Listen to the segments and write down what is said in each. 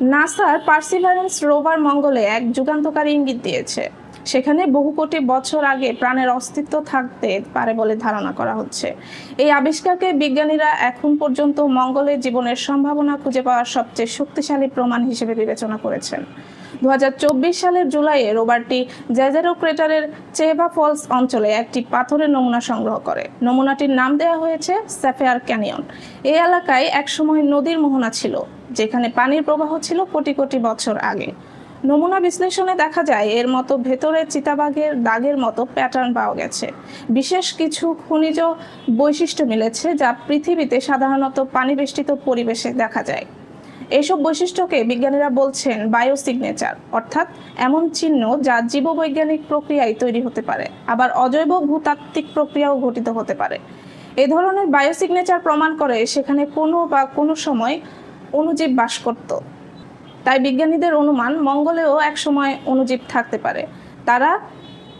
নাসার perseverance rover মঙ্গলে এক যুগান্তকারী ইঙ্গিত দিয়েছে। সেখানে বহু কোটি বছর আগে প্রাণের অস্তিত্ব থাকতে পারে বলে ধারণা করা হচ্ছে। এই আবিষ্কারকে বিজ্ঞানীরা এখন পর্যন্ত মঙ্গলে জীবনের সম্ভাবনা খুঁজে পাওয়ার সবচেয়ে শক্তিশালী প্রমাণ হিসেবে বিবেচনা করেছেন। দু হাজার চব্বিশ সালের জুলাইয়ে রোভারটি জ্যাজেরো ক্রেটারের চেবা ফলস অঞ্চলে একটি পাথরের নমুনা সংগ্রহ করে। নমুনাটির নাম দেওয়া হয়েছে স্যাফেয়ার ক্যানিয়ন। এই এলাকায় একসময় নদীর মোহনা ছিল, যেখানে পানির প্রবাহ ছিল কোটি কোটি বছর আগে। নমুনা বিশ্লেষণে দেখা যায়, এর মতো ভেতরে চিতাবাঘের দাগের মতো প্যাটার্ন পাওয়া গেছে। বিশেষ কিছু খনিজ বৈশিষ্ট্য মিলেছে যা পৃথিবীতে সাধারণত পানিবেষ্টিত পরিবেশে দেখা যায়। এইসব বৈশিষ্ট্যকে বিজ্ঞানীরা বলছেন বায়োসিগনেচার, অর্থাৎ এমন চিহ্ন যা জীববৈজ্ঞানিক প্রক্রিয়ায় তৈরি হতে পারে, আবার অজৈব ভূতাত্ত্বিক প্রক্রিয়াও ঘটিত হতে পারে। এ ধরনের বায়োসিগনেচার প্রমাণ করে সেখানে কোনো বা কোনো সময় অণুজীব বাস করত। তাই বিজ্ঞানীদের অনুমান মঙ্গলেও একসময় অণুজীব থাকতে পারে। তারা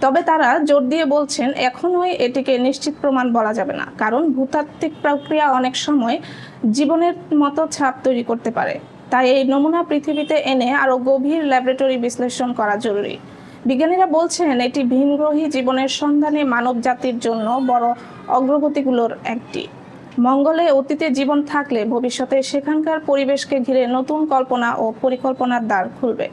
তবে তারা জোর দিয়ে বলছেন, এখনোই এটিকে নিশ্চিত প্রমাণ বলা যাবে না, কারণ ভূতাত্ত্বিক প্রক্রিয়া অনেক সময় জীবনের মতো ছাপ তৈরি করতে পারে। তাই এই নমুনা পৃথিবীতে এনে আরও গভীর ল্যাবরেটরি বিশ্লেষণ করা জরুরি। বিজ্ঞানীরা বলছেন, এটি ভিনগ্রহী জীবনের সন্ধানে মানব জাতির জন্য বড় অগ্রগতিগুলোর একটি। মঙ্গলে অতীতে জীবন থাকলে ভবিষ্যতে সেখানকার পরিবেশকে ঘিরে নতুন কল্পনা ও পরিকল্পনার দ্বার খুলবে।